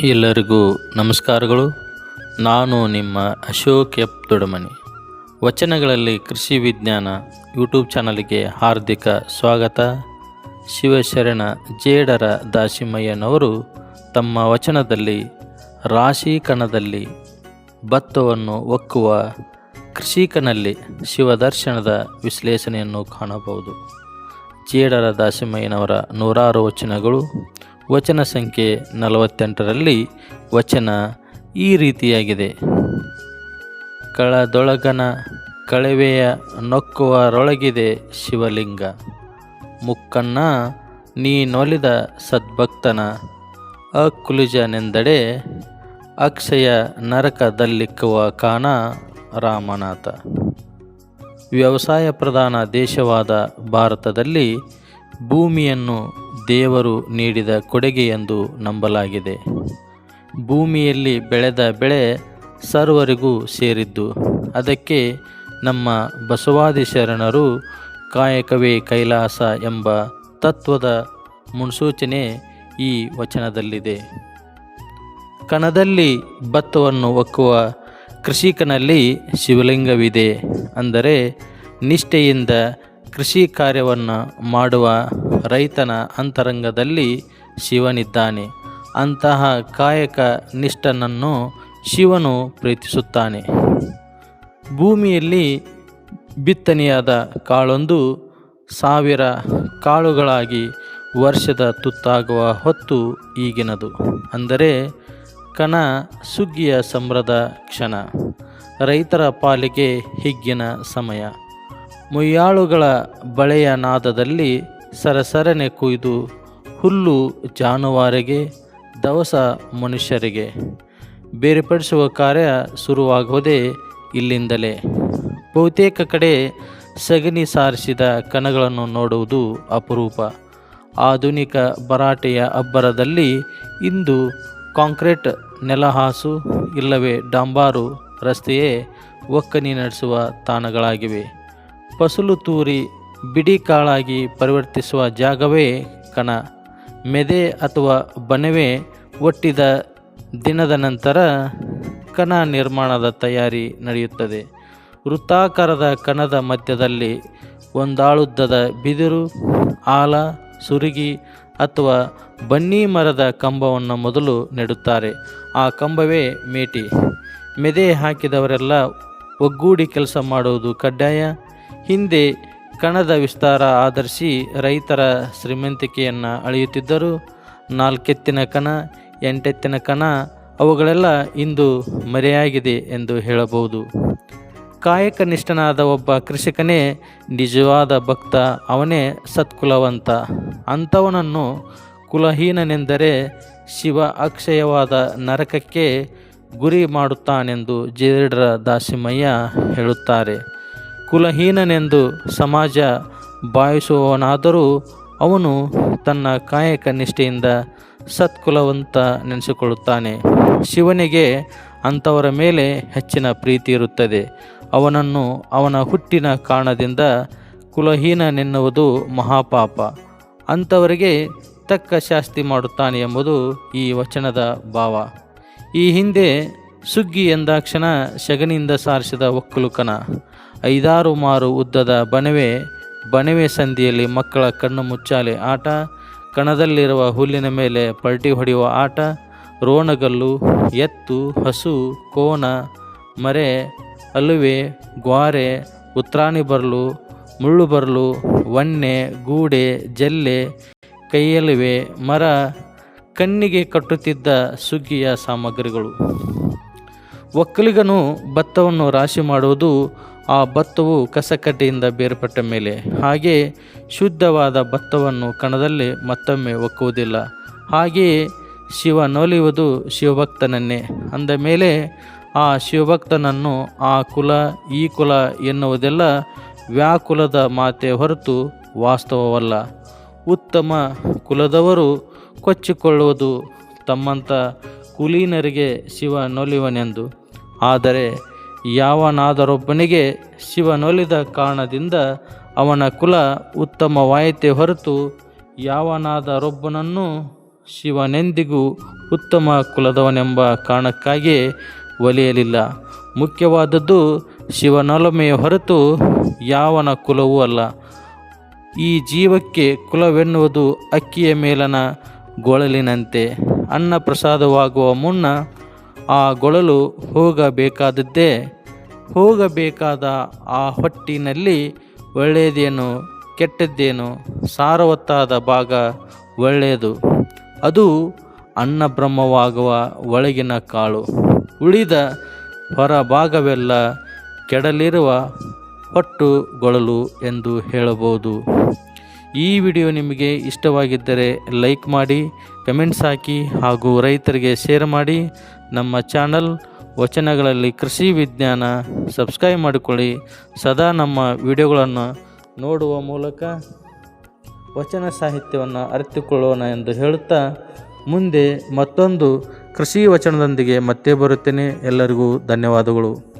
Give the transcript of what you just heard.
ಎಲ್ಲರಿಗೂ ನಮಸ್ಕಾರಗಳು. ನಾನು ನಿಮ್ಮ ಅಶೋಕ್ ಎಪ್ ದೊಡಮನಿ ವಚನಗಳಲ್ಲಿ ಕೃಷಿ ವಿಜ್ಞಾನ ಯೂಟ್ಯೂಬ್ ಚಾನಲ್ಗೆ ಹಾರ್ದಿಕ ಸ್ವಾಗತ. ಶಿವಶರಣ ಜೇಡರ ದಾಸಿಮಯ್ಯನವರು ತಮ್ಮ ವಚನದಲ್ಲಿ ರಾಶಿ ಕಣದಲ್ಲಿ ಭತ್ತವನ್ನು ಒಕ್ಕುವ ಕೃಷಿಕನಲ್ಲಿ ಶಿವದರ್ಶನದ ವಿಶ್ಲೇಷಣೆಯನ್ನು ಕಾಣಬಹುದು. ಜೇಡರ ದಾಸಿಮಯ್ಯನವರ ನೂರಾರು ವಚನಗಳು ವಚನ ಸಂಖ್ಯೆ ನಲವತ್ತೆಂಟರಲ್ಲಿ ವಚನ ಈ ರೀತಿಯಾಗಿದೆ. ಕಳದೊಳಗನ ಕಳವೆಯ ನೊಕ್ಕುವರೊಳಗಿದೆ ಶಿವಲಿಂಗ. ಮುಕ್ಕಣ್ಣ ನೀನೊಲಿದ ಸದ್ಭಕ್ತನ ಅಕುಲಿಜನೆಂದಡೆ ಅಕ್ಷಯ ನರಕದಲ್ಲಿಕ್ಕುವ ಕಾನ ರಾಮನಾಥ. ವ್ಯವಸಾಯ ಪ್ರಧಾನ ದೇಶವಾದ ಭಾರತದಲ್ಲಿ ಭೂಮಿಯನ್ನು ದೇವರು ನೀಡಿದ ಕೊಡುಗೆ ಎಂದು ನಂಬಲಾಗಿದೆ. ಭೂಮಿಯಲ್ಲಿ ಬೆಳೆದ ಬೆಳೆ ಸರ್ವರಿಗೂ ಸೇರಿದ್ದು. ಅದಕ್ಕೆ ನಮ್ಮ ಬಸವಾದಿ ಶರಣರು ಕಾಯಕವೇ ಕೈಲಾಸ ಎಂಬ ತತ್ವದ ಮುನ್ಸೂಚನೆ ಈ ವಚನದಲ್ಲಿದೆ. ಕಣದಲ್ಲಿ ಭತ್ತವನ್ನು ಒಕ್ಕುವ ಕೃಷಿಕನಲ್ಲಿ ಶಿವಲಿಂಗವಿದೆ. ಅಂದರೆ ನಿಷ್ಠೆಯಿಂದ ಕೃಷಿ ಕಾರ್ಯವನ್ನು ಮಾಡುವ ರೈತನ ಅಂತರಂಗದಲ್ಲಿ ಶಿವನಿದ್ದಾನೆ. ಅಂತಹ ಕಾಯಕ ನಿಷ್ಠನನ್ನು ಶಿವನು ಪ್ರೀತಿಸುತ್ತಾನೆ. ಭೂಮಿಯಲ್ಲಿ ಬಿತ್ತನೆಯಾದ ಕಾಳೊಂದು ಸಾವಿರ ಕಾಳುಗಳಾಗಿ ವರ್ಷದ ತುತ್ತಾಗುವ ಹೊತ್ತು ಈಗಿನದು. ಅಂದರೆ ಕಣ ಸುಗ್ಗಿಯ ಸಂಭ್ರದ ಕ್ಷಣ. ರೈತರ ಪಾಲಿಗೆ ಹಿಗ್ಗಿನ ಸಮಯ. ಮುಯ್ಯಾಳುಗಳ ಬಳೆಯ ನಾದದಲ್ಲಿ ಸರಸರನೆ ಕುಯ್ದು ಹುಲ್ಲು ಜಾನುವಾರಿಗೆ, ದವಸ ಮನುಷ್ಯರಿಗೆ. ಬೇರ್ಪಡಿಸುವ ಕಾರ್ಯ ಶುರುವಾಗುವುದೇ ಇಲ್ಲಿಂದಲೇ. ಬಹುತೇಕ ಕಡೆ ಸಗಣಿ ಸಾರಿಸಿದ ಕಣಗಳನ್ನು ನೋಡುವುದು ಅಪರೂಪ. ಆಧುನಿಕ ಭರಾಟೆಯ ಅಬ್ಬರದಲ್ಲಿ ಇಂದು ಕಾಂಕ್ರೀಟ್, ನೆಲಹಾಸು, ಇಲ್ಲವೇ ಡಾಂಬಾರು ರಸ್ತೆಯೇ ಒಕ್ಕನಿ ನಡೆಸುವ ತಾಣಗಳಾಗಿವೆ. ಫಸಲು ತೂರಿ ಬಿಡಿ ಕಾಳಾಗಿ ಪರಿವರ್ತಿಸುವ ಜಾಗವೇ ಕಣ. ಮೆದೆ ಅಥವಾ ಬಣವೆ ಒಟ್ಟಿದ ದಿನದ ನಂತರ ಕಣ ನಿರ್ಮಾಣದ ತಯಾರಿ ನಡೆಯುತ್ತದೆ. ವೃತ್ತಾಕಾರದ ಕಣದ ಮಧ್ಯದಲ್ಲಿ ಒಂದಾಳುದ್ದದ ಬಿದಿರು, ಆಲ, ಸುರುಗಿ ಅಥವಾ ಬನ್ನಿ ಮರದ ಕಂಬವನ್ನು ಮೊದಲು ನೆಡುತ್ತಾರೆ. ಆ ಕಂಬವೇ ಮೇಟಿ. ಮೆದೆ ಹಾಕಿದವರೆಲ್ಲ ಒಗ್ಗೂಡಿ ಕೆಲಸ ಮಾಡುವುದು ಕಡ್ಡಾಯ. ಹಿಂದೆ ಕಣದ ವಿಸ್ತಾರ ಆಧರಿಸಿ ರೈತರ ಶ್ರೀಮಂತಿಕೆಯನ್ನು ಅಳೆಯುತ್ತಿದ್ದರು. ನಾಲ್ಕೆತ್ತಿನ ಕಣ, ಎಂಟೆತ್ತಿನ ಕಣ, ಅವುಗಳೆಲ್ಲ ಇಂದು ಮರೆಯಾಗಿದೆ ಎಂದು ಹೇಳಬಹುದು. ಕಾಯಕನಿಷ್ಠನಾದ ಒಬ್ಬ ಕೃಷಿಕನೇ, ನಿಜವಾದ ಭಕ್ತ ಅವನೇ ಸತ್ಕುಲವಂತ. ಅಂಥವನನ್ನು ಕುಲಹೀನನೆಂದರೆ ಶಿವ ಅಕ್ಷಯವಾದ ನರಕಕ್ಕೆ ಗುರಿ ಮಾಡುತ್ತಾನೆಂದು ಜೇಡರ ದಾಸಿಮಯ್ಯ ಹೇಳುತ್ತಾರೆ. ಕುಲಹೀನನೆಂದು ಸಮಾಜ ಭಾವಿಸುವವನಾದರೂ ಅವನು ತನ್ನ ಕಾಯಕ ನಿಷ್ಠೆಯಿಂದ ಸತ್ಕುಲವಂತ ನೆನೆಸಿಕೊಳ್ಳುತ್ತಾನೆ. ಶಿವನಿಗೆ ಅಂಥವರ ಮೇಲೆ ಹೆಚ್ಚಿನ ಪ್ರೀತಿ ಇರುತ್ತದೆ. ಅವನನ್ನು ಅವನ ಹುಟ್ಟಿನ ಕಾರಣದಿಂದ ಕುಲಹೀನನೆನ್ನುವುದು ಮಹಾಪಾಪ. ಅಂಥವರಿಗೆ ತಕ್ಕ ಶಾಸ್ತಿ ಮಾಡುತ್ತಾನೆ ಎಂಬುದು ಈ ವಚನದ ಭಾವ. ಈ ಹಿಂದೆ ಸುಗ್ಗಿ ಎಂದಾಕ್ಷಣ ಶಗನಿಯಿಂದ ಸಾರಿಸಿದ ಒಕ್ಕಲುಕನ. ಐದಾರು ಮಾರು ಉದ್ದದ ಬಣವೆ ಬಣವೆ ಸಂದಿಯಲ್ಲಿ ಮಕ್ಕಳ ಕಣ್ಣು ಮುಚ್ಚಾಲೆ ಆಟ, ಕಣದಲ್ಲಿರುವ ಹುಲ್ಲಿನ ಮೇಲೆ ಪಲ್ಟಿ ಹೊಡೆಯುವ ಆಟ, ರೋಣಗಲ್ಲು, ಎತ್ತು, ಹಸು, ಕೋನ, ಮರೆ, ಅಲುವೆ, ಗ್ವಾರೆ, ಉತ್ರಾಣಿ ಬರಲು, ಮುಳ್ಳು ಬರಲು ಒಣ್ಣೆ ಗೂಡೆ, ಜಲ್ಲೆ, ಕೈಯಲುವೆ, ಮರ, ಕಣ್ಣಿಗೆ ಕಟ್ಟುತ್ತಿದ್ದ ಸುಗ್ಗಿಯ ಸಾಮಗ್ರಿಗಳು. ಒಕ್ಕಲಿಗನು ಭತ್ತವನ್ನು ರಾಶಿ ಮಾಡುವುದು ಆ ಭತ್ತವು ಕಸಕಡ್ಡೆಯಿಂದ ಬೇರ್ಪಟ್ಟ ಮೇಲೆ. ಹಾಗೆ ಶುದ್ಧವಾದ ಭತ್ತವನ್ನು ಕಣದಲ್ಲಿ ಮತ್ತೊಮ್ಮೆ ಒಕ್ಕುವುದಿಲ್ಲ. ಹಾಗೆಯೇ ಶಿವ ನೊಲಿಯುವುದು ಶಿವಭಕ್ತನನ್ನೇ. ಅಂದ ಮೇಲೆ ಆ ಶಿವಭಕ್ತನನ್ನು ಆ ಕುಲ, ಈ ಕುಲ ಎನ್ನುವುದೆಲ್ಲ ವ್ಯಾಕುಲದ ಮಾತೆ ಹೊರತು ವಾಸ್ತವವಲ್ಲ. ಉತ್ತಮ ಕುಲದವರು ಕೊಚ್ಚಿಕೊಳ್ಳುವುದು ತಮ್ಮಂಥ ಕುಲೀನರಿಗೆ ಶಿವ ನೊಲಿವನೆಂದು ಆದರೆ ಯಾವನಾದರೊಬ್ಬನಿಗೆ ಶಿವನೊಲಿದ ಕಾರಣದಿಂದ ಅವನ ಕುಲ ಉತ್ತಮವಾಯಿತೆ ಹೊರತು ಯಾವನಾದರೊಬ್ಬನನ್ನು ಶಿವನೆಂದಿಗೂ ಉತ್ತಮ ಕುಲದವನೆಂಬ ಕಾರಣಕ್ಕಾಗಿಯೇ ಒಲಿಯಲಿಲ್ಲ. ಮುಖ್ಯವಾದದ್ದು ಶಿವನೊಲಮೆಯ ಹೊರತು ಯಾವನ ಕುಲವೂ ಅಲ್ಲ. ಈ ಜೀವಕ್ಕೆ ಕುಲವೆನ್ನುವುದು ಅಕ್ಕಿಯ ಮೇಲನ ಗೊಳಲಿನಂತೆ. ಅನ್ನ ಪ್ರಸಾದವಾಗುವ ಮುನ್ನ ಆ ಗೊಳಲು ಹೋಗಬೇಕಾದದ್ದೇ, ಹೋಗಬೇಕಾದ ಆ ಹೊಟ್ಟಿನಲ್ಲಿ ಒಳ್ಳೆಯದೇನು, ಕೆಟ್ಟದ್ದೇನು, ಸಾರವತ್ತಾದ ಭಾಗ ಒಳ್ಳೆಯದು. ಅದು ಅನ್ನಬ್ರಹ್ಮವಾಗುವ ಒಳಗಿನ ಕಾಳು. ಉಳಿದ ಹೊರ ಭಾಗವೆಲ್ಲ ಕೆಡಲಿರುವ ಹೊಟ್ಟುಗೊಳಲು ಎಂದು ಹೇಳಬಹುದು. ಈ ವಿಡಿಯೋ ನಿಮಗೆ ಇಷ್ಟವಾಗಿದ್ದರೆ ಲೈಕ್ ಮಾಡಿ, ಕಮೆಂಟ್ಸ್ ಹಾಕಿ ಹಾಗೂ ರೈತರಿಗೆ ಶೇರ್ ಮಾಡಿ. ನಮ್ಮ ಚಾನಲ್ ವಚನಗಳಲ್ಲಿ ಕೃಷಿ ವಿಜ್ಞಾನ ಸಬ್ಸ್ಕ್ರೈಬ್ ಮಾಡಿಕೊಳ್ಳಿ. ಸದಾ ನಮ್ಮ ವಿಡಿಯೋಗಳನ್ನು ನೋಡುವ ಮೂಲಕ ವಚನ ಸಾಹಿತ್ಯವನ್ನು ಅರಿತುಕೊಳ್ಳೋಣ ಎಂದು ಹೇಳುತ್ತಾ ಮುಂದೆ ಮತ್ತೊಂದು ಕೃಷಿ ವಚನದೊಂದಿಗೆ ಮತ್ತೆ ಬರುತ್ತೇನೆ. ಎಲ್ಲರಿಗೂ ಧನ್ಯವಾದಗಳು.